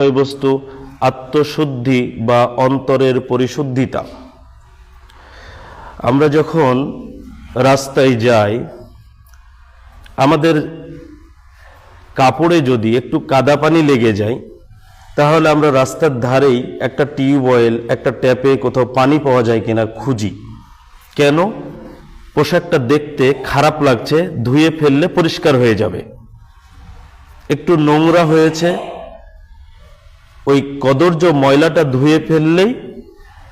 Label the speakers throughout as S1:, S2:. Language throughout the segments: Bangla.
S1: বিষয়বস্তু আত্মশুদ্ধি বা অন্তরের পরিশুদ্ধিতা। আমরা যখন রাস্তায় যাই, আমাদের কাপড়ে যদি একটু কাদা পানি লেগে যায়, তাহলে আমরা রাস্তার ধারেই একটা টিউবওয়েল একটা ট্যাপে কোথাও পানি পাওয়া যায় কিনা খুঁজি। কেন? পোশাকটা দেখতে খারাপ লাগছে, ধুয়ে ফেললে পরিষ্কার হয়ে যাবে। একটু নোংরা হয়েছে ওই কদর্য ময়লাটা ধুয়ে ফেললেই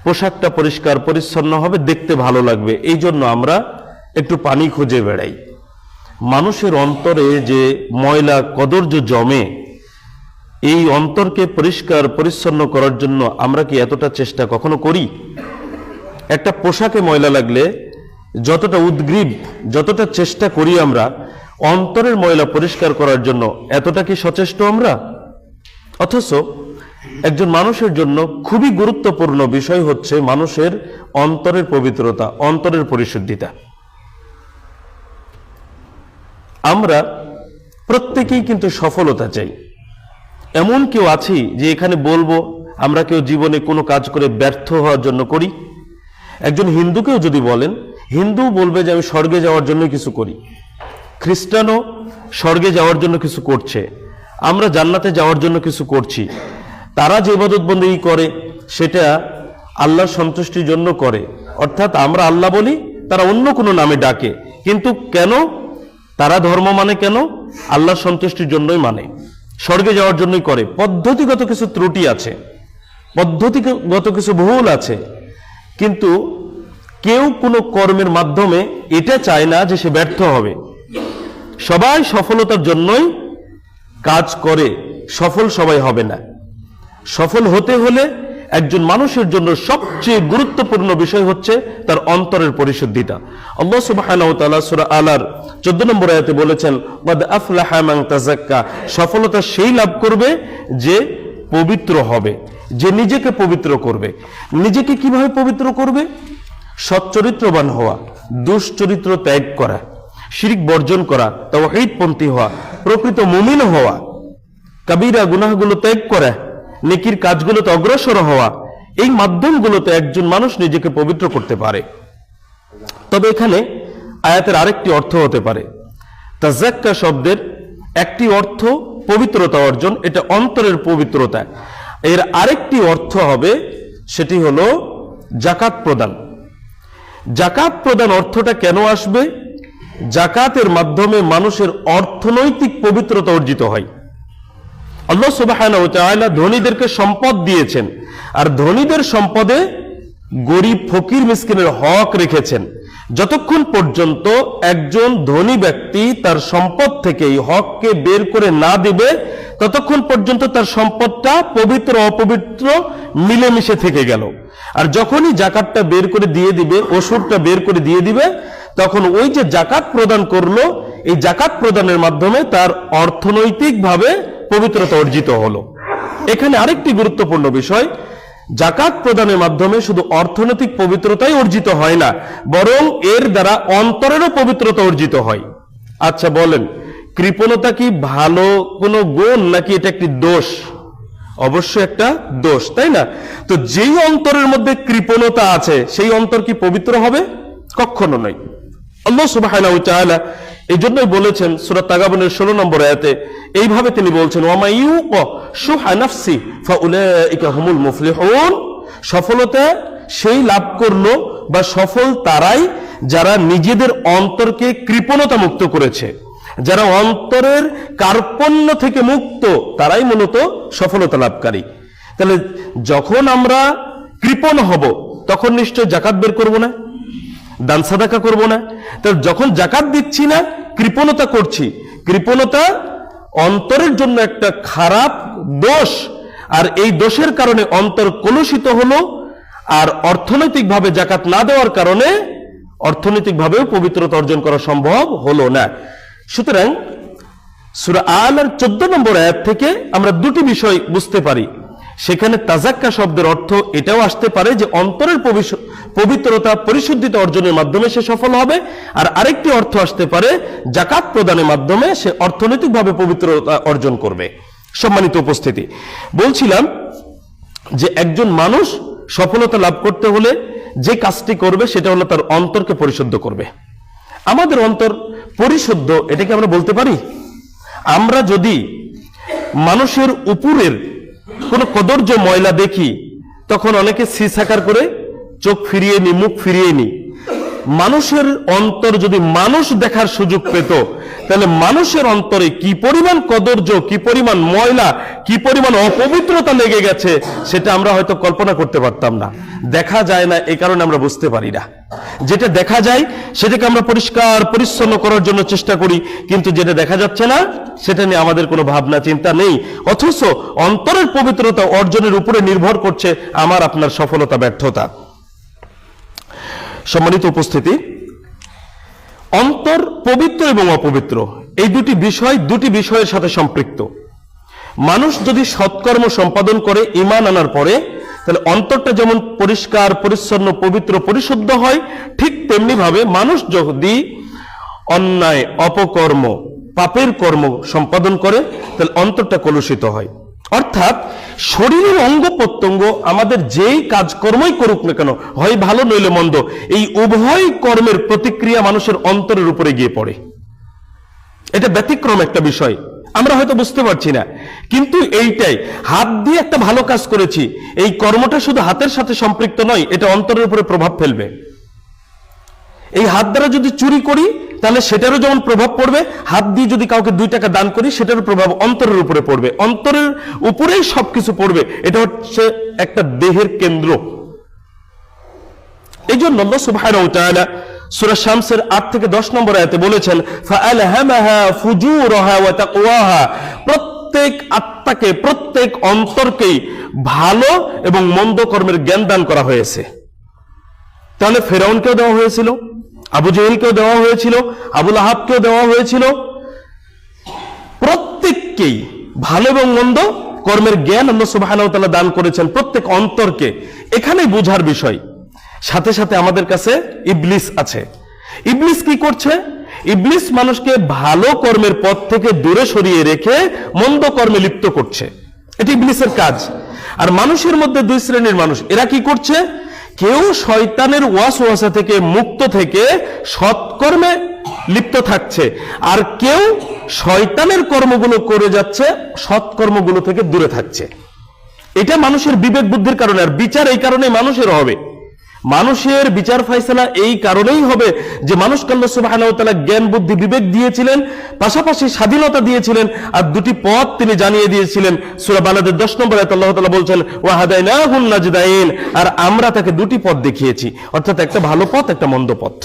S1: পোশাকটা পরিষ্কার, পরিচ্ছন্ন হবে, দেখতে ভালো লাগবে। এই জন্য আমরা একটু পানি খুঁজে বেড়াই। মানুষের অন্তরে যে ময়লা, কদর্য জমে, এই অন্তরকে পরিষ্কার, পরিচ্ছন্ন করার জন্য আমরা কি এতটা চেষ্টা কখনো করি? একটা পোশাকে ময়লা লাগলে যতটা উদ্গ্রীব, যতটা চেষ্টা করি আমরা, অন্তরের ময়লা পরিষ্কার করার জন্য এতটা কি সচেষ্ট আমরা? অথচ একজন মানুষের জন্য খুবই গুরুত্বপূর্ণ বিষয় হচ্ছে মানুষের অন্তরের পবিত্রতা, অন্তরের পরিশুদ্ধিতা আমরা প্রত্যেকেই কিন্তু সফলতা চাই। এমন কেউ আছি যে এখানে বলব, আমরা কেউ জীবনে কোনো কাজ করে ব্যর্থ হওয়ার জন্য করি। একজন হিন্দুকেও যদি বলেন, হিন্দু বলবে যে আমি স্বর্গে যাওয়ার জন্য কিছু করি। খ্রিস্টানও স্বর্গে যাওয়ার জন্য কিছু করছে। আমরা জান্নাতে যাওয়ার জন্য কিছু করছি। তারা যে ইবাদতবন্দি করে, সেটা আল্লাহর সন্তুষ্টির জন্য করে। অর্থাৎ আমরা আল্লাহ বলি, তারা অন্য কোনো নামে ডাকে। কিন্তু কেন? তারা ধর্ম মানে কেন? আল্লাহর সন্তুষ্টির জন্যই মানে। স্বর্গে যাওয়ার জন্যই করে। পদ্ধতিগত কিছু ত্রুটি আছে। পদ্ধতিগত কিছু ভুল আছে। কিন্তু কেউ কোনো কর্মের মাধ্যমে এটা চায় না যে সে ব্যর্থ হবে। সবাই সফলতার জন্যই কাজ করে। সফল সবাই হবে না। সফল হতে হলে একজন মানুষের জন্য সবচেয়ে গুরুত্বপূর্ণ বিষয় হচ্ছে তার অন্তরের পরিশুদ্ধিতা আল্লাহ সূরা আলার 14 নম্বর আয়াতে বলেছেন সফলতা সেই লাভ করবে যে পবিত্র হবে, যে নিজেকে পবিত্র করবে। নিজেকে কীভাবে পবিত্র করবে? সচ্চরিত্রবান হওয়া, দুশ্চরিত্র ত্যাগ করা, শিরিক বর্জন করা তাও তাওহীদপন্থী হওয়া, প্রকৃত মুমিন হওয়া, কাবিরা গুনাহগুলো ত্যাগ করা নেকির কাজগুলোতে অগ্রসর হওয়া। এই মাধ্যমগুলোতে একজন মানুষ নিজেকে পবিত্র করতে পারে। তবে এখানে আয়াতের আরেকটি অর্থ হতে পারে। তাজাক্কা শব্দের একটি অর্থ পবিত্রতা অর্জন, এটা অন্তরের পবিত্রতা। এর আরেকটি অর্থ হবে, সেটি হলো জাকাত প্রদান। জাকাত প্রদান অর্থটা কেন আসবে? জাকাতের মাধ্যমে মানুষের অর্থনৈতিক পবিত্রতা অর্জিত হয়। আল্লাহ সুবাহানা ধনীদেরকে সম্পদ দিয়েছেন। আর ধনীদের সম্পদে গরিব, ফকির, মিসকিনের হক রেখেছেন। যতক্ষণ পর্যন্ত একজন ধনী ব্যক্তি তার সম্পদ থেকে এই হককে বের করে না দিবে, ততক্ষণ পর্যন্ত তার সম্পদটা পবিত্র, অপবিত্র, মিলেমিশে থেকে গেল। আর যখনই জাকাতটা বের করে দিয়ে দিবে, ওষুধটা বের করে দিয়ে দিবে, তখন ওই যে জাকাত প্রদান করল, এই জাকাত প্রদানের মাধ্যমে তার অর্থনৈতিকভাবে পবিত্রতা অর্জিত হলো। এখানে আরেকটি গুরুত্বপূর্ণ বিষয় জাকাত প্রদানের মাধ্যমে শুধু অর্থনৈতিক পবিত্রতাই অর্জিত হয় না, বরং এর দ্বারা অন্তরেরও পবিত্রতা অর্জিত হয়। আচ্ছা বলেন, কৃপণতা কি ভালো কোনো গুণ নাকি এটা একটি দোষ? অবশ্য একটা দোষ, তাই না? তো যেই অন্তরের মধ্যে কৃপণতা আছে, সেই অন্তর কি পবিত্র হবে? কখনো নয়। আল্লাহ তাআলা এই জন্যই বলেছেন সূরা তাগাবনের 16 নম্বর আয়াতে, এইভাবে তিনি বলছেন ওয়ামা ইউক শুহা নাফসি, ফাউলাইকা সফলতা সেই লাভ করল বা সফল তারাই যারা নিজেদের অন্তরকে কৃপণতা মুক্ত করেছে। যারা অন্তরের কার্পণ্য থেকে মুক্ত, তারাই মূলত সফলতা লাভকারী। তাহলে যখন আমরা কৃপণ হব, তখন নিশ্চয় জাকাত বের করব না? দান সাদাকা করব না। তো যখন জাকাত দিচ্ছি না, কৃপণতা করছি। কৃপণতা অন্তরের জন্য একটা খারাপ দোষ। আর এই দোষের কারণে অন্তর কলুষিত হলো, আর অর্থনৈতিকভাবে জাকাত না দেওয়ার কারণে অর্থনৈতিকভাবেও পবিত্রতা অর্জন করা সম্ভব হলো না। সুতরাং, সুরা আল আর চোদ্দ নম্বর অ্যাপ থেকে আমরা দুটি বিষয় বুঝতে পারি। সেখানে তাজাক্কা শব্দের অর্থ এটাও আসতে পারে যে অন্তরের পবিত্রতা পরিশুদ্ধিতা অর্জনের মাধ্যমে সে সফল হবে। আর আরেকটি অর্থ আসতে পারে জাকাত প্রদানের মাধ্যমে সে অর্থনৈতিকভাবে পবিত্রতা অর্জন করবে। সম্মানিত উপস্থিতি, বলছিলাম যে একজন মানুষ সফলতা লাভ করতে হলে যে কাজটি করবে সেটা হলো তার অন্তরকে পরিশুদ্ধ করবে। আমাদের অন্তর পরিশুদ্ধ, এটাকে আমরা বলতে পারি? আমরা যদি মানুষের উপরের কোনো কদর্য ময়লা দেখি তখন অনেকে সিসাকার করে চোখ ফিরিয়ে নি মুখ ফিরিয়ে নি। মানুষের অন্তর যদি মানুষ দেখার সুযোগ পেত, তাহলে মানুষের অন্তরে কি পরিমাণ কদর্য, কি পরিমাণ ময়লা, কি পরিমাণ অপবিত্রতা লেগে গেছে, সেটা আমরা হয়তো কল্পনা করতে পারতাম না। দেখা যায় না এই কারণে আমরা বুঝতে পারি না। যেটা দেখা যায়, সেটাকে আমরা পরিষ্কার, পরিচ্ছন্ন করার জন্য চেষ্টা করি, কিন্তু যেটা দেখা যাচ্ছে না, সেটা নিয়ে আমাদের কোনো ভাবনা, চিন্তা নেই। অথচ অন্তরের পবিত্রতা অর্জনের উপরে নির্ভর করছে আমার, আপনার সফলতা, ব্যর্থতা। সম্মানিত উপস্থিতি, অন্তর পবিত্র এবং অপবিত্র, এই দুটি বিষয় দুটি বিষয়ের সাথে সম্পৃক্ত। মানুষ যদি সৎকর্ম সম্পাদন করে ইমান আনার পরে, তাহলে অন্তরটা যেমন পরিষ্কার, পরিচ্ছন্ন, পবিত্র, পরিশুদ্ধ হয়, ঠিক তেমনি ভাবে মানুষ যদি অন্যায়, অপকর্ম, পাপের কর্ম সম্পাদন করে, তাহলে অন্তরটা কলুষিত হয়। অর্থাৎ শরীরের অঙ্গ প্রত্যঙ্গ আমাদের যেই কাজকর্মই করুক না কেন, হয় ভালো নইলে মন্দ, এই উভয় কর্মের প্রতিক্রিয়া মানুষের অন্তরের উপরে গিয়ে পড়ে। এটা ব্যতিক্রম একটা বিষয়, আমরা হয়তো বুঝতে পারছি না। কিন্তু এইটাই, হাত দিয়ে একটা ভালো কাজ করেছি, এই কর্মটা শুধু হাতের সাথে সম্পৃক্ত নয়, এটা অন্তরের উপরে প্রভাব ফেলবে। এই হাত দ্বারা যদি চুরি করি, তাহলে সেটারও যেমন প্রভাব পড়বে, হাত দিয়ে যদি কাউকে দুই টাকা দান করি, সেটারও প্রভাব অন্তরের উপরে পড়বে। অন্তরের উপরেই সবকিছু পড়বে। এটা হচ্ছে একটা দেহের কেন্দ্র। এই জন্য তাআলা সূরা 8 থেকে 10 নম্বর আয়াতে বলেছেন প্রত্যেক আত্মাকে, প্রত্যেক অন্তরকেই ভালো এবং মন্দ কর্মের জ্ঞান দান করা হয়েছে। তাহলে ফেরাউনকেও দেওয়া হয়েছিল। আবু জেহেলকেও দেওয়া হয়েছিল আবুল আহাবকেও দেওয়া হয়েছিল। প্রত্যেককেই ভালো এবং মন্দ কর্মের জ্ঞান আল্লাহ ওয়া দান করেছেন প্রত্যেক অন্তরকে। এখানেই বোঝার বিষয়, সাথে সাথে আমাদের কাছে ইবলিস আছে। ইবলিস কি করছে? ইবলিস মানুষকে ভালো কর্মের পথ থেকে দূরে সরিয়ে রেখে মন্দ কর্মে লিপ্ত করছে। এটি ইবলিসের কাজ। আর মানুষের মধ্যে দুই শ্রেণির মানুষ, এরা কি করছে? কেউ শয়তানের ওয়াসওয়াসা থেকে মুক্ত থেকে সৎকর্মে লিপ্ত থাকছে, আর কেউ শয়তানের কর্মগুলো করে যাচ্ছে, সৎকর্মগুলো থেকে দূরে থাকছে। এটা মানুষের বিবেক বুদ্ধির কারণে, আর বিচার এই কারণে মানুষের হবে। মানুষের বিচার ফাইসলা এই কারণেই হবে যে মানুষকে আল্লাহ সুবহানাহু ওয়া জ্ঞান, বুদ্ধি, বিবেক দিয়েছিলেন, পাশাপাশি স্বাধীনতা দিয়েছিলেন আর দুটি পথ তিনি জানিয়ে দিয়েছিলেন। সূরা বালাদের 10 নম্বর আল্লাহ তাআলা বলছেন ওয়া হাদাইনাহুন নাজদাইন আর আমরা তাকে দুটি পথ দেখিয়েছি। অর্থাৎ একটা ভালো পথ, একটা মন্দ পথ।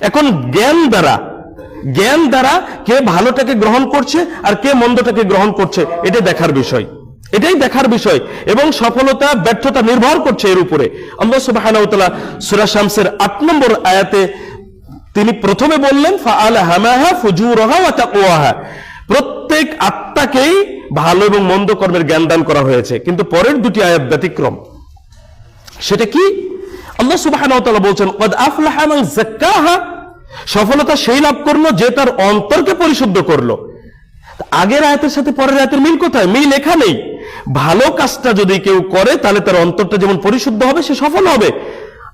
S1: এখন জ্ঞান দ্বারা জ্ঞান দ্বারা কে ভালোটাকে গ্রহণ করছে আর কে মন্দটাকে গ্রহণ করছে, এটা দেখার বিষয়। এটাই দেখার বিষয়। এবং সফলতা, ব্যর্থতা নির্ভর করছে এর উপরে। আল্লাহ সুবহানাহু ওয়া তাআলা সূরা শামসের 8 নম্বর আয়াতে তিনি প্রথমে বললেন ফাআলহামাহা ফুজুরাহা ওয়া তাকওয়াহা। প্রত্যেক আত্মাকেই ভালো এবং মন্দ কর্মের জ্ঞান দান করা হয়েছে। কিন্তু পরের দুটি আয়াত ব্যতিক্রম। সেটা কি? আল্লাহ সুবহানাহু ওয়া তাআলা বলছেন কদ আফলাহা যাক্কাহা। সফলতা সেই লাভ করল যে তার অন্তরকে পরিশুদ্ধ করল। আগের আয়াতের সাথে পরের আয়াতের মিল কোথায়? মিল এখানেই। ভালো কাজটা যদি কেউ করে, তাহলে তার অন্তরটা যেমন পরিশুদ্ধ হবে, সে সফল হবে।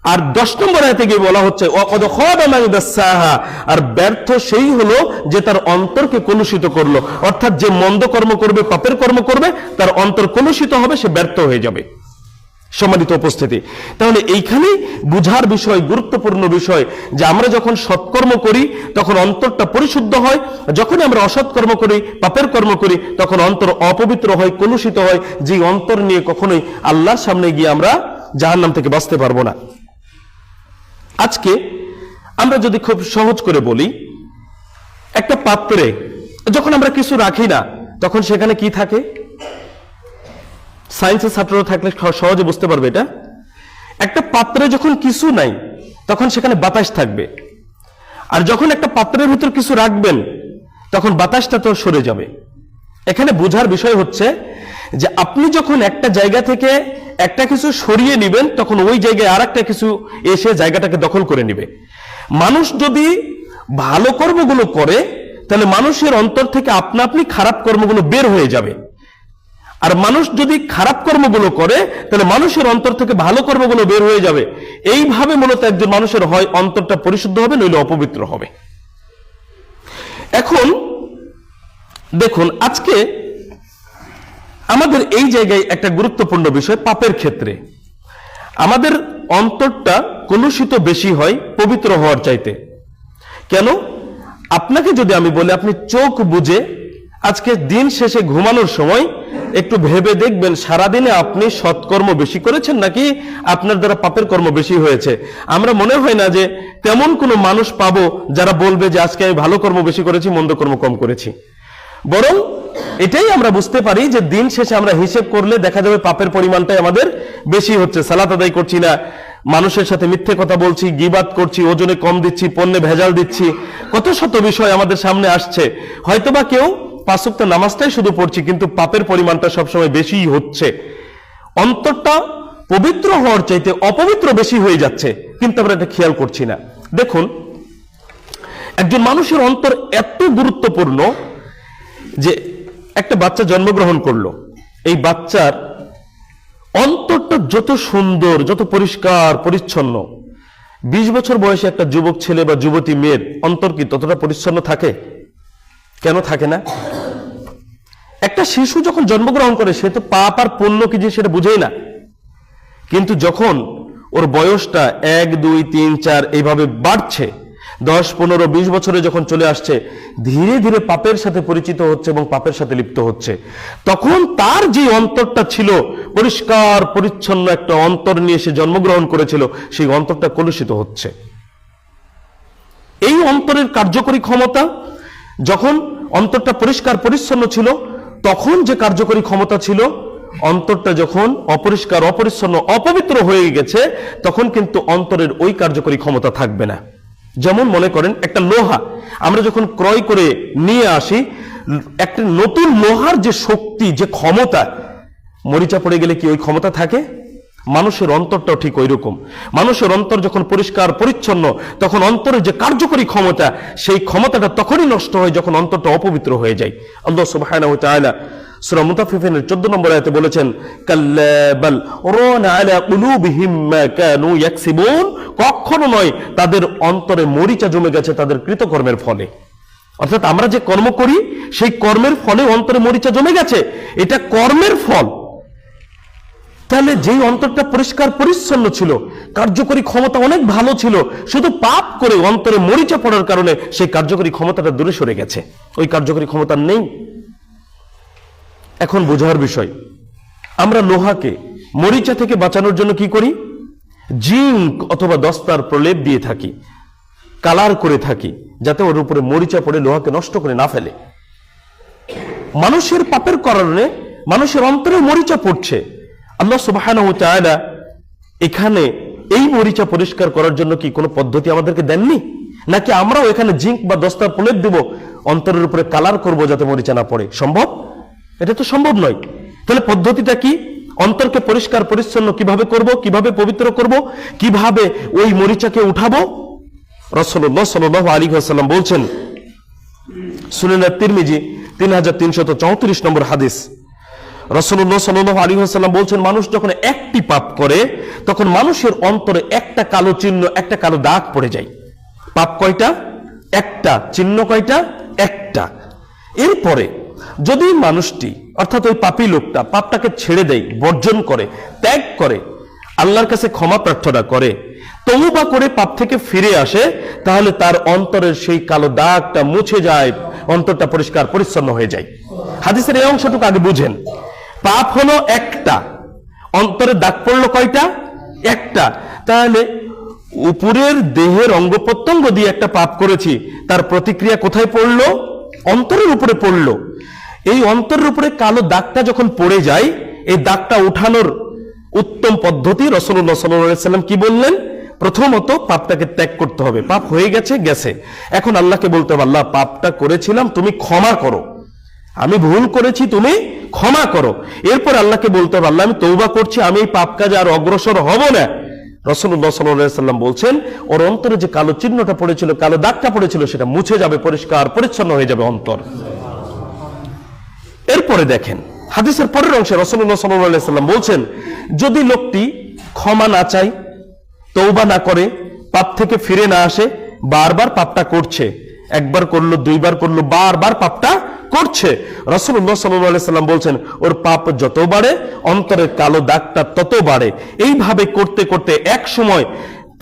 S1: আর দশ নম্বর আয়তে গিয়ে বলা হচ্ছে, "ওয়াকদ খাবা মান আর ব্যর্থ সেই হলো যে তার অন্তরকে কলুষিত করল। অর্থাৎ যে মন্দ কর্ম করবে, পাপের কর্ম করবে, তার অন্তর কলুষিত হবে, সে ব্যর্থ হয়ে যাবে। সম্মানিত উপস্থিতি। তাহলে এইখানে বুঝার বিষয়, গুরুত্বপূর্ণ বিষয় যে আমরা যখন সৎকর্ম করি, তখন অন্তরটা পরিশুদ্ধ হয়। যখন আমরা অসৎকর্ম করি, পাপের কর্ম করি, তখন অন্তর অপবিত্র হয়, কলুষিত হয়, যে অন্তর নিয়ে কখনোই আল্লাহর সামনে গিয়ে আমরা জাহান্নাম থেকে বাঁচতে পারব না। আজকে আমরা যদি খুব সহজ করে বলি, একটা পাত্রে যখন আমরা কিছু রাখি না, তখন সেখানে কি থাকে? সায়েন্সের ছাত্ররা থাকলে সহজে বুঝতে পারবে এটা। একটা পাত্রে যখন কিছু নাই, তখন সেখানে বাতাস থাকবে। আর যখন একটা পাত্রের ভিতর কিছু রাখবেন, তখন বাতাসটা তো সরে যাবে। এখানে বোঝার বিষয় হচ্ছে যে আপনি যখন একটা জায়গা থেকে একটা কিছু সরিয়ে নেবেন, তখন ওই জায়গায় আর একটা কিছু এসে জায়গাটাকে দখল করে নেবে। মানুষ যদি ভালো কর্মগুলো করে, তাহলে মানুষের অন্তর থেকে আপনা আপনি খারাপ কর্মগুলো বের হয়ে যাবে। আর মানুষ যদি খারাপ কর্মগুলো করে, তাহলে মানুষের অন্তর থেকে ভালো কর্মগুলো বের হয়ে যাবে। এইভাবে মূলত একজন মানুষের হয়, অন্তরটা পরিশুদ্ধ হবে, নইলে অপবিত্র হবে। এখন, দেখুন, আজকে আমাদের এই জায়গায় একটা গুরুত্বপূর্ণ বিষয়, পাপের ক্ষেত্রে। আমাদের অন্তরটা কলুষিত বেশি হয় পবিত্র হওয়ার চাইতে। কেন? আপনাকে যদি আমি বলি, আপনি চোখ বুঝে আজকে দিন শেষে ঘুমানোর সময় একটু ভেবে দেখবেন, সারাদিনে আপনি সৎকর্ম বেশি করেছেন নাকি আপনার দ্বারা পাপের কর্ম বেশি হয়েছে? আমরা মনে হয় না যে তেমন কোনো মানুষ পাবো যারা বলবে যে আজকে আমি ভালো কর্ম বেশি করেছি, মন্দ কর্ম কম করেছি। বরং এটাই আমরা বুঝতে পারি যে দিন শেষে আমরা হিসেব করলে দেখা যাবে পাপের পরিমাণটাই আমাদের বেশি হচ্ছে। সালাত আদায় করছি না, মানুষের সাথে মিথ্যে কথা বলছি, গিবাদ করছি, ওজনে কম দিচ্ছি, পণ্যে ভেজাল দিচ্ছি। কত শত বিষয় আমাদের সামনে আসছে। হয়তোবা কেউ পাঁচক্ত নামাজটাই শুধু পড়ছি, কিন্তু পাপের পরিমাণটা সবসময় বেশিই হচ্ছে। অন্তরটা পবিত্র হওয়ার চাইতে অপবিত্র বেশি হয়ে যাচ্ছে, কিন্তু আমরা এটা খেয়াল করছি না। দেখুন, একজন মানুষের অন্তর এত গুরুত্বপূর্ণ যে একটা বাচ্চা জন্মগ্রহণ করল। এই বাচ্চার অন্তরটা যত সুন্দর, যত পরিষ্কার, পরিচ্ছন্ন, বিশ বছর বয়সে একটা যুবক ছেলে বা যুবতী মেয়ের অন্তর কি ততটা পরিচ্ছন্ন থাকে? কেন থাকে না? একটা শিশু যখন জন্মগ্রহণ করে, সে তো পাপ আর পুণ্য কি যে সেটা বুঝেই না। কিন্তু যখন ওর বয়সটা এক, দুই, তিন, চার এইভাবে বাড়ছে, দশ, পনেরো, বিশ বছরে যখন চলে আসছে, ধীরে ধীরে পাপের সাথে পরিচিত হচ্ছে এবং পাপের সাথে লিপ্ত হচ্ছে। তখন তার যে অন্তরটা ছিল, পরিষ্কার, পরিচ্ছন্ন একটা অন্তর নিয়ে সে জন্মগ্রহণ করেছিল, সেই অন্তরটা কলুষিত হচ্ছে। এই অন্তরের কার্যকরী ক্ষমতা যখন অন্তরটা পরিষ্কার পরিচ্ছন্ন ছিল, তখন যে কার্যকরী ক্ষমতা ছিল, অন্তরটা যখন অপরিষ্কার, অপরিচ্ছন্ন, অপবিত্র হয়ে গেছে, তখন কিন্তু অন্তরের ওই কার্যকরী ক্ষমতা থাকবে না। যেমন মনে করেন, একটা লোহা। আমরা যখন ক্রয় করে নিয়ে আসি, একটা নতুন লোহার যে শক্তি, যে ক্ষমতা, মরিচা পড়ে গেলে কি ওই ক্ষমতা থাকে? মানুষের অন্তরটাও ঠিক ওই রকম মানুষের অন্তর যখন পরিষ্কার, পরিচ্ছন্ন, তখন অন্তরের যে কার্যকরী ক্ষমতা, সেই ক্ষমতাটা তখনই নষ্ট হয় যখন অন্তরটা অপবিত্র হয়ে যায়। আল্লাহ তাআলা সূরা মুতাফফিফিনের 14 নম্বর আয়াতে বলেছেন কখনো নয়, তাদের অন্তরে মরিচা জমে গেছে তাদের কৃতকর্মের ফলে। অর্থাৎ আমরা যে কর্ম করি, সেই কর্মের ফলে অন্তরে মরিচা জমে গেছে। এটা কর্মের ফল। তাহলে যেই অন্তরটা পরিষ্কার পরিচ্ছন্ন ছিল, কার্যকরী ক্ষমতা অনেক ভালো ছিল, শুধু পাপ করে অন্তরে মরিচা পড়ার কারণে সেই কার্যকরী ক্ষমতাটা দূরে সরে গেছে। ওই কার্যকরী ক্ষমতা নেই। এখন বোঝার বিষয়, আমরা লোহাকে, মরিচা থেকে বাঁচানোর জন্য কি করি? জিঙ্ক অথবা দস্তার প্রলেপ দিয়ে থাকি, কালার করে থাকি, যাতে ওর উপরে মরিচা পড়ে লোহাকে নষ্ট করে না ফেলে। মানুষের পাপের কারণে মানুষের অন্তরে মরিচা পড়ছে। আল্লাহ সুবহানাহু ওয়া এখানে এই মরিচা পরিষ্কার করার জন্য কি কোনো পদ্ধতি আমাদেরকে দেননি? নাকি আমরাও এখানে জিঙ্ক বা দস্তার প্রলেপ দেব, অন্তরের উপরে কালার করব যাতে মরিচা না পড়ে? সম্ভব? এটা তো সম্ভব নয়। তাহলে পদ্ধতিটা কি? অন্তরকে পরিষ্কার, পরিচ্ছন্ন কীভাবে করব, কীভাবে পবিত্র করব, কীভাবে ওই মরিচাকে উঠাবো? রসল্লাহ সাল আলী সাল্লাম বলছেন সুনেনা তিরমিজি তিন হাজার তিনশত চৌত্রিশ নম্বর হাদিস। আলী বলছেন, মানুষ যখন একটি পাপ করে, তখন মানুষের অন্তরে একটা কালো চিহ্ন, একটা কালো দাগ পড়ে যায়। পাপ কয়টা? একটা। চিহ্ন কয়টা? একটা। এরপরে যদি মানুষটি, অর্থাৎ ওই পাপী লোকটা পাপটাকে ছেড়ে দেয়, বর্জন করে, ত্যাগ করে, আল্লাহর কাছে ক্ষমা প্রার্থনা করে তবুবা করে পাপ থেকে ফিরে আসে, তাহলে তার অন্তরের সেই কালো দাগটা মুছে যায়, অন্তরটা পরিষ্কার, পরিচ্ছন্ন হয়ে যায়। হাদিসের এই অংশটুকু আগে বুঝেন। পাপ হলো একটা। অন্তরে দাগ পড়ল কয়টা? একটা। তাহলে উপরের দেহের অঙ্গ প্রত্যঙ্গ দিয়ে একটা পাপ করেছি, তার প্রতিক্রিয়া কোথায় পড়ল? অন্তরের উপরে পড়ল। এই অন্তরের উপরে কালো দাগটা যখন পড়ে যায়, এই দাগটা উঠানোর উত্তম পদ্ধতি রসল্লাহ সাল্লাম কি বললেন? প্রথমত পাপটাকে ত্যাগ করতে হবে। পাপ হয়ে গেছে গেছে। এখন আল্লাহকে বলতে হবে, আল্লাহ, পাপটা করেছিলাম, তুমি ক্ষমা করো। আমি ভুল করেছি, তুমি ক্ষমা করো। এরপর আল্লাহকে বলতে হবে, আল্লাহ, আমি তৌবা করছি, আমি এই পাপ কাজে আর অগ্রসর হব না। রসল্লাহ সাল্লাম বলছেন, ওর অন্তরে যে কালো চিহ্নটা পড়েছিল, কালো দাগটা পড়েছিল, সেটা মুছে যাবে, পরিষ্কার, পরিচ্ছন্ন হয়ে যাবে অন্তর। এরপরে দেখেন, হাদিসের পরের অংশে রসল্লাহ সাল্লাম বলছেন, যদি লোকটি ক্ষমা না চায় তৌবা না করে, পাপ থেকে ফিরে না আসে, বারবার পাপটা করছে। একবার করল, দুইবার করল, বারবার পাপটা করছে। রসুল্লাহ সাল্লাম বলছেন, ওর পাপ যত বাড়ে, অন্তরের কালো দাগটা তত বাড়ে। এইভাবে করতে করতে এক সময়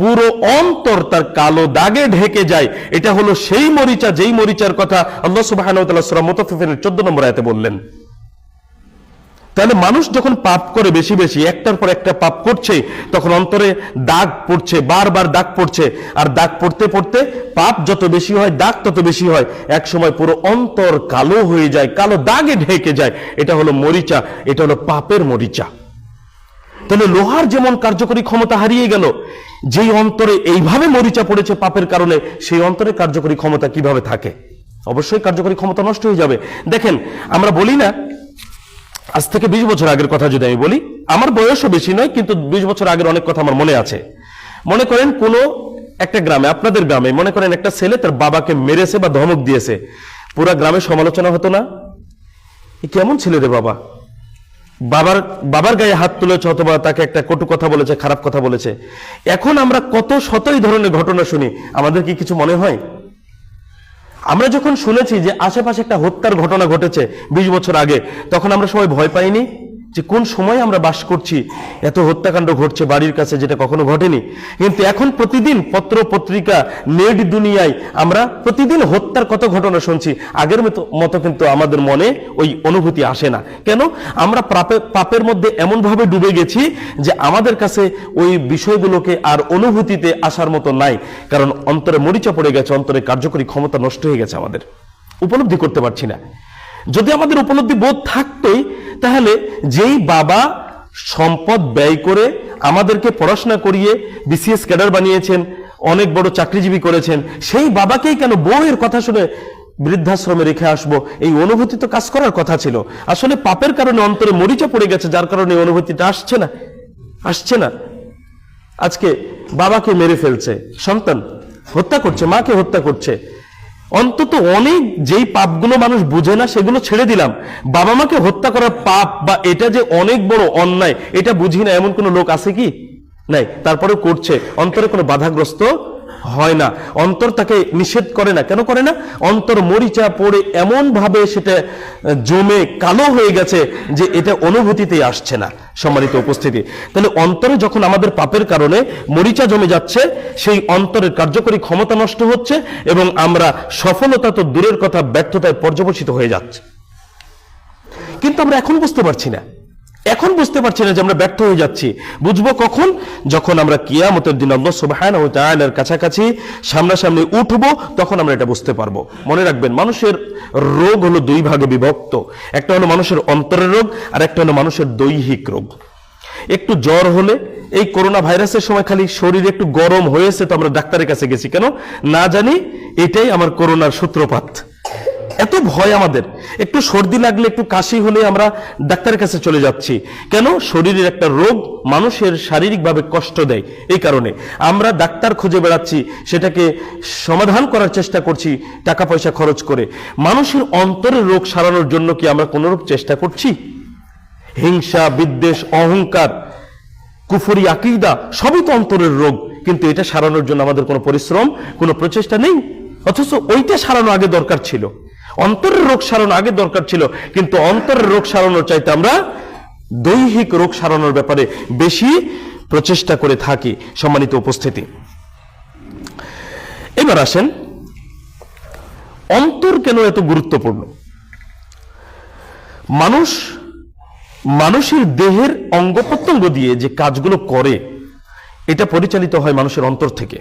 S1: পুরো অন্তর তার কালো দাগে ঢেকে যায়। এটা হলো সেই মরিচা, যেই মরিচার কথা আল্লাহ সুবাহ চোদ্দ নম্বর আয়তে বললেন। তাহলে মানুষ যখন পাপ করে বেশি বেশি, একটার পর একটা পাপ করছে, তখন অন্তরে দাগ পড়ছে, বারবার দাগ পড়ছে। আর দাগ পড়তে পড়তে পাপ যত বেশি হয়, দাগ তত বেশি হয়। এক সময় পুরো অন্তর কালো হয়ে যায়, কালো দাগে ঢেকে যায়। এটা হলো মরিচা, এটা হলো পাপের মরিচা। তাহলে লোহার যেমন কার্যকরী ক্ষমতা হারিয়ে গেল, যেই অন্তরে এইভাবে মরিচা পড়েছে পাপের কারণে, সেই অন্তরে কার্যকরী ক্ষমতা কীভাবে থাকে? অবশ্যই কার্যকরী ক্ষমতা নষ্ট হয়ে যাবে। দেখেন, আমরা বলি না আজ থেকে বিশ বছর আগের কথা যদি আমি বলি, আমার বয়সও বেশি নয়, কিন্তু বিশ বছর আগের অনেক কথা আমার মনে আছে। মনে করেন কোন একটা গ্রামে, আপনাদের গ্রামে, মনে করেন একটা ছেলে তার বাবাকে মেরেছে বা ধমক দিয়েছে। পুরা গ্রামে সমালোচনা হতো না? কেমন ছেলে রে বাবা? বাবার বাবার গায়ে হাত তুলেছে অথবা তাকে একটা কটু কথা বলেছে, খারাপ কথা বলেছে। এখন আমরা কত শতই ধরনের ঘটনা শুনি, আমাদের কি কিছু মনে হয়? আমরা যখন শুনেছি যে আশেপাশে একটা হত্যার ঘটনা ঘটেছে বিশ বছর আগে, তখন আমরা সবাই ভয় পাইনি? যে কোন সময় আমরা বাস করছি, এত হত্যাকাণ্ড ঘটছে বাড়ির কাছে যেটা কখনো ঘটেনি। কিন্তু এখন প্রতিদিন পত্র পত্রিকা, নেট দুনিয়ায় আমরা প্রতিদিন হত্যার কত ঘটনা শুনছি। আগের মতো মতো কিন্তু আমাদের মনে ওই অনুভূতি আসে না। কেন? আমরা পাপের মধ্যে এমনভাবে ডুবে গেছি যে আমাদের কাছে ওই বিষয়গুলোকে আর অনুভূতিতে আসার মতো নাই। কারণ অন্তরে মরিচা পড়ে গেছে, অন্তরে কার্যকরী ক্ষমতা নষ্ট হয়ে গেছে আমাদের। উপলব্ধি করতে পারছি না। যদি আমাদের উপলব্ধি বোধ থাকতোই, তাহলে যেই বাবা সম্পদ ব্যয় করে আমাদেরকে পড়াশোনা করিয়ে বিসিএস ক্যাডার বানিয়েছেন, অনেক বড় চাকরিজীবী করেছেন, সেই বাবাকেই কেন বউয়ের কথা শুনে বৃদ্ধাশ্রমে রেখে আসব? এই অনুভূতি তো কাজ করার কথা ছিল। আসলে পাপের কারণে অন্তরে মরিচা পড়ে গেছে, যার কারণে এই অনুভূতিটা আসছে না আসছে না। আজকে বাবাকে মেরে ফেলছে, সন্তান হত্যা করছে, মাকে হত্যা করছে। অন্তত অনেক যেই পাপগুলো মানুষ বুঝে না, সেগুলো ছেড়ে দিলাম। বাবা মাকে হত্যা করার পাপ বা এটা যে অনেক বড় অন্যায়, এটা বুঝি না, এমন কোনো লোক আছে কি? নাই তারপরে করছে। অন্তরে কোনো বাধাগ্রস্ত হয় না। অন্তর তাকে নিষেধ করে না। কেন করে না? অন্তর মরিচা পড়ে এমন ভাবে সেটা জমে কালো হয়ে গেছে যে এটা অনুভূতিতেই আসছে না। সম্মানিত উপস্থিতি। তাহলে অন্তরে যখন আমাদের পাপের কারণে মরিচা জমে যাচ্ছে, সেই অন্তরের কার্যকরী ক্ষমতা নষ্ট হচ্ছে এবং আমরা সফলতা তো দূরের কথা, ব্যর্থতায় পর্যবসিত হয়ে যাচ্ছে। কিন্তু আমরা এখন বুঝতে পারছি না। এখন বুঝতে পারছি না যে আমরা ব্যর্থ হয়ে যাচ্ছি। বুঝব কখন? যখন আমরা কিয়ামতের দিন আল্লাহ সুবহানাহু ওয়া তাআলার কাছাকাছি সামনাসামনি উঠবো, তখন আমরা এটা বুঝতে পারব। মনে রাখবেন, মানুষের রোগ হলো দুই ভাগে বিভক্ত। একটা হলো মানুষের অন্তরের রোগ, আর একটা হলো মানুষের দৈহিক রোগ। একটু জ্বর হলে, এই করোনা ভাইরাসের সময় খালি শরীর একটু গরম হয়েছে তো আমরা ডাক্তারের কাছে গেছি। কেন? না জানি, এটাই আমার করোনার সূত্রপাত। এত ভয় আমাদের। একটু সর্দি লাগলে, একটু কাশি হলে আমরা ডাক্তারের কাছে চলে যাচ্ছি। কেন? শরীরের একটা রোগ মানুষের শারীরিকভাবে কষ্ট দেয় এই কারণে। আমরা ডাক্তার খুঁজে বেড়াচ্ছি, সেটাকে সমাধান করার চেষ্টা করছি টাকা পয়সা খরচ করে। মানুষের অন্তরের রোগ সারানোর জন্য কি আমরা কোনোরূপ চেষ্টা করছি? হিংসা, বিদ্বেষ, অহংকার, কুফরি, আকিদা, সবই তো অন্তরের রোগ। কিন্তু এটা সারানোর জন্য আমাদের কোনো পরিশ্রম, কোনো প্রচেষ্টা নেই। অথচ ওইটা সারানো আগে দরকার ছিল। অন্তরের রোগ সারানো আগে দরকার ছিল, কিন্তু অন্তরের রোগ সারানোর চাইতে আমরা দৈহিক রোগ সারানোর ব্যাপারে বেশি প্রচেষ্টা করে থাকি, সম্মানিত উপস্থিতি। এবার আসেন, অন্তর কেন এত গুরুত্বপূর্ণ? মানুষ মানুষের দেহের অঙ্গ প্রত্যঙ্গ দিয়ে যে কাজগুলো করে, এটা পরিচালিত হয় মানুষের অন্তর থেকে।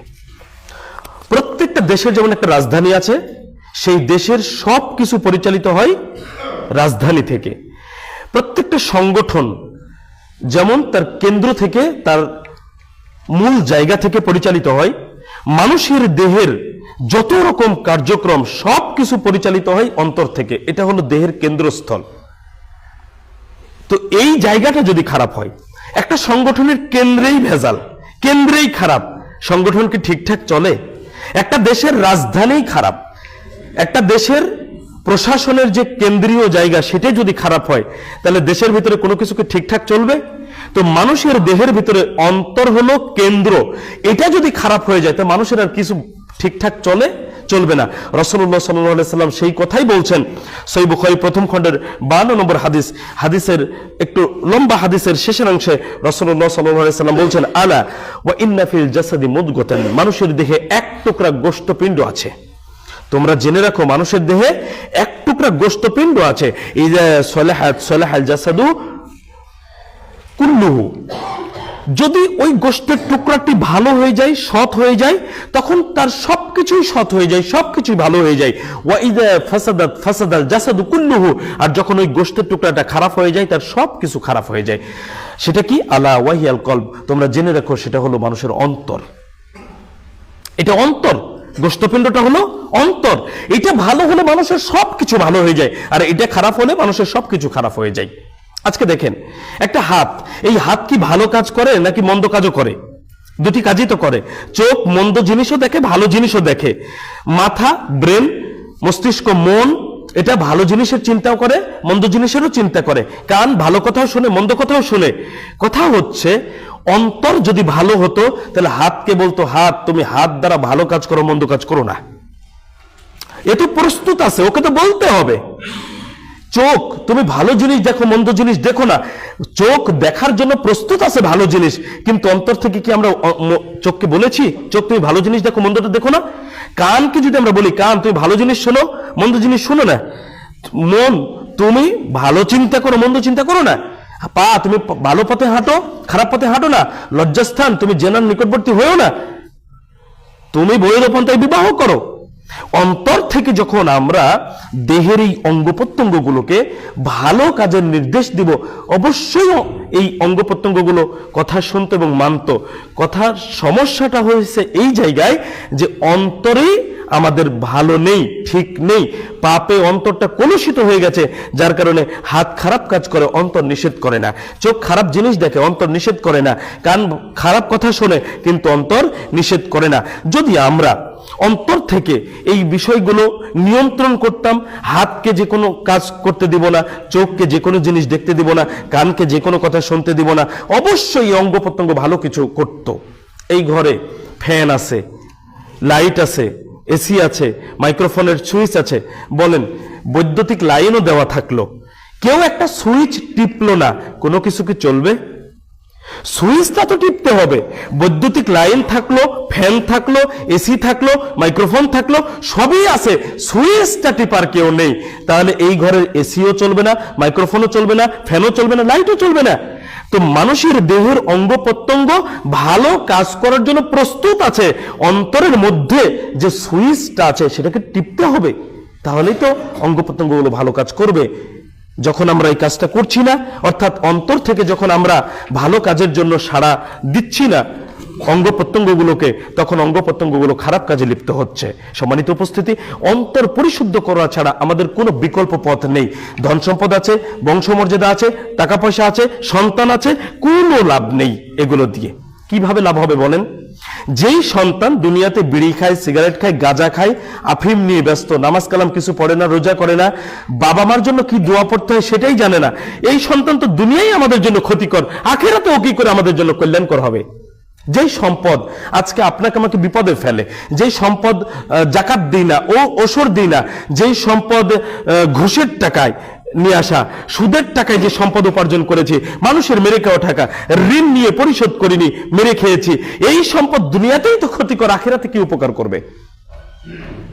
S1: প্রত্যেকটা দেশের যেমন একটা রাজধানী আছে সেই দেশের সব কিছু পরিচালিত হয় রাজধানী থেকে। প্রত্যেকটা সংগঠন যেমন তার কেন্দ্র থেকে তার মূল জায়গা থেকে পরিচালিত হয়, মানুষের দেহের যত রকম কার্যক্রম সব কিছু পরিচালিত হয় অন্তর থেকে। এটা হলো দেহের কেন্দ্রস্থল। তো এই জায়গাটা যদি খারাপ হয়, একটা সংগঠনের কেন্দ্রেই ভেজাল, কেন্দ্রেই খারাপ। সংগঠন কি ঠিকঠাক চলে? একটা দেশের রাজধানী খারাপ। একটা দেশের প্রশাসনের যে কেন্দ্রীয় জায়গা সেটাই যদি খারাপ হয়, তাহলে দেশের ভিতরে কোনো কিছুকে ঠিকঠাক চলবে? তো মানুষের দেহের ভিতরে অন্তর হলো কেন্দ্র। এটা যদি খারাপ হয়ে যায়, তো মানুষের আর কিছু ঠিকঠাক চলে, চলবে না। রসল্লাহ সাল্লাম সেই কথাই বলছেন। সই বুখারি প্রথম খণ্ডের বান্ন নম্বর হাদিস। হাদিসের একটু লম্বা হাদিসের শেষের অংশে রসল্লাহ সাল্লাম বলছেন, আলা, ওয়া ইন্নাফিল জাসাদি মুদগতান। মানুষের দেহে এক টুকরা গোষ্ঠপিণ্ড আছে। তোমরা জেনে রাখো, মানুষের দেহে এক টুকরা গোষ্ঠপিণ্ড আছে। এই যে কুল্লুহু। যদি ওই গোষ্ঠের টুকরাটি ভালো হয়ে যায়, সৎ হয়ে যায়, তখন তার সব কিছুই সৎ হয়ে যায় সব কিছুই ভালো হয়ে যায়। ওয়া ইদা ফাসাদাত, ফাসাদাল জাসাদু কুল্লুহু। আর যখন ওই গোষ্ঠের টুকরাটা খারাপ হয়ে যায়, তার সব কিছু খারাপ হয়ে যায়। সেটা কি? আলা ওয়াহিয়াল কলব। তোমরা জেনে রাখো, সেটা হলো মানুষের অন্তর। এটা অন্তর। গোষ্ঠপিণ্ডটা হলো অন্তর। এটা ভালো হলে মানুষের সব কিছু ভালো হয়ে যায়, আর এটা খারাপ হলে মানুষের সব কিছু খারাপ হয়ে যায়। আজকে দেখেন, একটা হাত, এই হাত কি ভালো কাজ করে নাকি মন্দ কাজও করে? দুটি কাজই তো করে। চোখ মন্দ জিনিসও দেখে, ভালো জিনিসও দেখে। মাথা, ব্রেন, মস্তিষ্ক, মন এটা ভালো জিনিসের চিন্তাও করে, মন্দ জিনিসেরও চিন্তা করে। কান ভালো কথাও শুনে, মন্দ কথাও শুনে। কথা হচ্ছে, অন্তর যদি ভালো হতো, তাহলে হাতকে বলতো, হাত, তুমি হাত দ্বারা ভালো কাজ করো, মন্দ কাজ করো না। এ তো প্রস্তুত আছে, ওকে তো বলতে হবে। চোখ, তুমি ভালো জিনিস দেখো, মন্দ জিনিস দেখো না। চোখ দেখার জন্য প্রস্তুত আছে ভালো জিনিস, কিন্তু অন্তর থেকে কি আমরা চোখকে বলেছি? চোখ, তুমি ভালো জিনিস দেখো, মন্দটা দেখো না? কানকে যদি আমরা বলি, কান, তুমি ভালো জিনিস শোনো, মন্দ জিনিস শোনো না। মন, তুমি ভালো চিন্তা করো, মন্দ চিন্তা করো না। পা, তুমি ভালো পথে হাঁটো, খারাপ পথে হাঁটো না। লজ্জাস্থান, তুমি জেনার নিকটবর্তী হয়েও না। তুমি বইয়ের পন্থায় বিবাহ করো। অন্তর থেকে যখন আমরা দেহের এই অঙ্গ প্রত্যঙ্গগুলোকে ভালো কাজের নির্দেশ দিব, অবশ্যই এই অঙ্গ প্রত্যঙ্গগুলো কথা শুনতো এবং মানতো। কথার সমস্যাটা হয়েছে এই জায়গায় যে অন্তরেই আমাদের ভালো নেই, ঠিক নেই। পাপে অন্তরটা কলুষিত হয়ে গেছে, যার কারণে হাত খারাপ কাজ করে, অন্তর নিষেধ করে না। চোখ খারাপ জিনিস দেখে, অন্তর নিষেধ করে না। কান খারাপ কথা শোনে, কিন্তু অন্তর নিষেধ করে না। যদি আমরা অন্তর থেকে এই বিষয়গুলো নিয়ন্ত্রণ করতাম। হাতকে যে কোনো কাজ করতে দিব না, চোখকে যে কোনো জিনিস দেখতে দিব না, কানকে যে কোনো কথা শুনতে দিব না। অবশ্যই অঙ্গ প্রত্যঙ্গ ভালো কিছু করত। এই ঘরে ফ্যান আছে, লাইট আছে, এসি আছে, মাইক্রোফোনের সুইচ আছে। বলেন, বৈদ্যুতিক লাইনও দেওয়া থাকল। কেউ একটা সুইচ টিপলো না, কোনো কিছু কি চলবে? সুইচটা তো টিপতে হবে। বৈদ্যুতিক লাইন থাকল, ফ্যান থাকল, এসি থাকল, মাইক্রোফোন থাকল, সবই আছে। সুইচটা টিপার কেউ নেই। তাহলে এই ঘরের এসিও চলবে না, মাইক্রোফোনও চলবে না, ফ্যানও চলবে না, লাইটও চলবে না। তো মানুষের দেহের অঙ্গ প্রত্যঙ্গ ভালো কাজ করার জন্য প্রস্তুত আছে। অন্তরের মধ্যে যে সুইচটা আছে, সেটাকে টিপতে হবে। তাহলেই তো অঙ্গ প্রত্যঙ্গগুলো ভালো কাজ করবে। যখন আমরা এই কাজটা করছি না, অর্থাৎ অন্তর থেকে যখন আমরা ভালো কাজের জন্য সাড়া দিচ্ছি না, অঙ্গ প্রত্যঙ্গগুলোকে, তখন অঙ্গ প্রত্যঙ্গগুলো খারাপ কাজে লিপ্ত হচ্ছে। সম্মানিত উপস্থিতি, অন্তর পরিশুদ্ধ করা ছাড়া আমাদের কোনো বিকল্প পথ নেই। ধন সম্পদ আছে, বংশমর্যাদা আছে, টাকা পয়সা আছে, সন্তান আছে, কোনো লাভ নেই এগুলো দিয়ে। কীভাবে লাভ হবে বলেন? যেই সন্তান দুনিয়াতে বিড়ি খায়, সিগারেট খায়, গাঁজা খায়, আফিম নিয়ে ব্যস্ত, নামাজ কালাম কিছু পড়ে না, রোজা করে না, বাবা মার জন্য কি দোয়া পড়তে হয় সেটাই জানে না। এই সন্তান তো দুনিয়াই আমাদের জন্য ক্ষতিকর, আখেরাতেও কি করে আমাদের জন্য কল্যাণকর হবে? যেই সম্পদ আজকে আপনাকে আমাকে বিপদে ফেলে, যেই সম্পদ জাকাত দিই না, ও ওসর দিই না, যেই সম্পদ ঘুষের টাকায় নিয়ে আসা। সুদের টাকায় যে সম্পদ উপার্জন করেছি, মানুষের মেরে খাওয়া টাকা, ঋণ নিয়ে পরিশোধ করিনি, মেরে খেয়েছি, এই সম্পদ দুনিয়াতেই তো ক্ষতিকর, আখেরাতে কি উপকার করবে?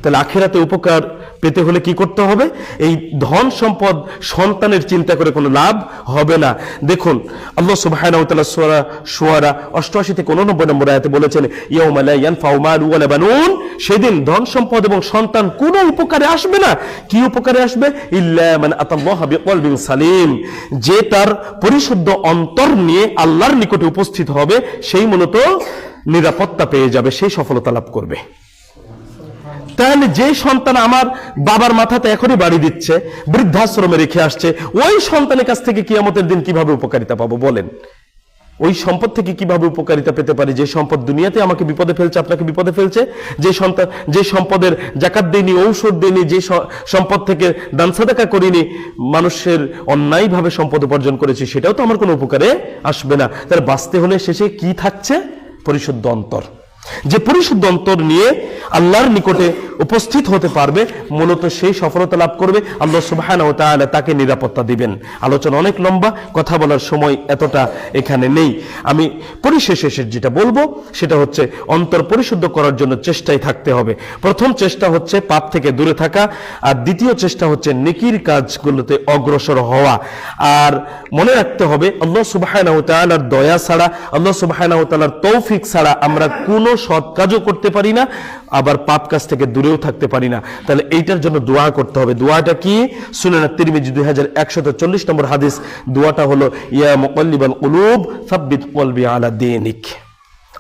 S1: তাহলে আখেরাতে উপকার পেতে হলে কি করতে হবে? এই ধন সম্পদ সন্তানের চিন্তা করে কোনো লাভ হবে না। দেখুন, আল্লাহ তাআলা সূরা শুআরা 88 থেকে 89 নম্বর আয়াতে বলেছেন বানুন। সেদিন ধন সম্পদ এবং সন্তান কোনো উপকারে আসবে না। কি উপকারে আসবে? সালিম। যে তার পরিশুদ্ধ অন্তর নিয়ে আল্লাহর নিকটে উপস্থিত হবে, সেই মূলত নিরাপত্তা পেয়ে যাবে, সেই সফলতা লাভ করবে। তাহলে যে সন্তান আমার বাবার মাথাতে এখনই বাড়ি দিচ্ছে, বৃদ্ধাশ্রমে রেখে আসছে, ওই সন্তানের কাছ থেকে কিয়ামতের দিন কীভাবে উপকারিতা পাবো বলেন? ওই সম্পদ থেকে কীভাবে উপকারিতা পেতে পারি? যে সম্পদ দুনিয়াতে আমাকে বিপদে ফেলছে, আপনাকে বিপদে ফেলছে? যে সন্তান, যে সম্পদের জাকাত দেয়নি ঔষধ দেয়নি যে সম্পদ থেকে দান সাদাকা করিনি, মানুষের অন্যায়ভাবে সম্পদ উপার্জন করেছি, সেটাও তো আমার কোনো উপকারে আসবে না। তাহলে বাঁচতে হলে শেষে কি থাকছে? পরিশুদ্ধ অন্তর। যে পরিশুদ্ধ অন্তর নিয়ে আল্লাহর নিকটে উপস্থিত হতে পারবে, মূলত সেই সফলতা লাভ করবে। আল্লাহ তাআলা তাকে নিরাপত্তা দিবেন। আলোচনা অনেক লম্বা, কথা বলার সময় এতটা এখানে নেই। আমি পরিশেষে এসে যেটা বলব, সেটা হচ্ছে অন্তর পরিশুদ্ধ করার জন্য চেষ্টায় থাকতে হবে। প্রথম চেষ্টা হচ্ছে পাপ থেকে দূরে থাকা, আর দ্বিতীয় চেষ্টা হচ্ছে নেকির কাজগুলোতে অগ্রসর হওয়া। আর মনে রাখতে হবে, আল্লাহ তাআলার দয়া ছাড়া, আল্লাহ তাআলার তৌফিক ছাড়া আমরা কোনো সৎ কাজও করতে পারি না, আবার পাপ কাজ থেকে দূরেও থাকতে পারি না। তাহলে এইটার জন্য দোয়া করতে হবে। দোয়াটা কি? শুনে না তিরমিজি দুই হাজার একশত চল্লিশ নম্বর হাদিস। দোয়াটা হলো, ইয়া মকল্লিবাল উলুব সাব্বিত আলা দিনিক।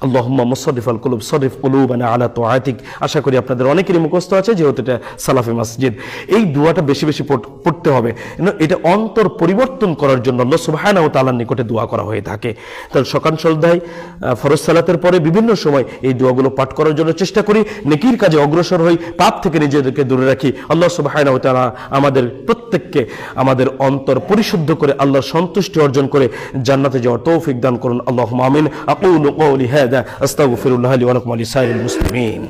S1: আল্লাহুম্মা মুসারিফ আল কুলুব সরিফ কুলুবানা আলা তোয়াতিক আশা করি আপনাদের অনেকেরই মুখস্থ আছে, যেহেতু এটা সালাফি মসজিদ। এই দোয়াটা বেশি বেশি পড়- পড়তে হবে। এটা অন্তর পরিবর্তন করার জন্য আল্লাহ সুবহানাহু ওয়া তাআলার নিকটে দোয়া করা হয়ে থাকে। তাহলে সকাল সন্ধ্যায় ফরজ সালাতের পরে বিভিন্ন সময় এই দোয়াগুলো পাঠ করার জন্য চেষ্টা করি। নেকির কাজে অগ্রসর হই, পাপ থেকে নিজেদেরকে দূরে রাখি। আল্লাহ সুবহানাহু ও তাআলা আমাদের প্রত্যেককে আমাদের অন্তর পরিশুদ্ধ করে, আল্লাহর সন্তুষ্টি অর্জন করে জান্নাতে যাওয়ার তৌফিক দান করুন। আল্লাহ আমিন। আকুলু কওলি হাদা هذا أستغفر الله لي ولكم ولسائر المسلمين.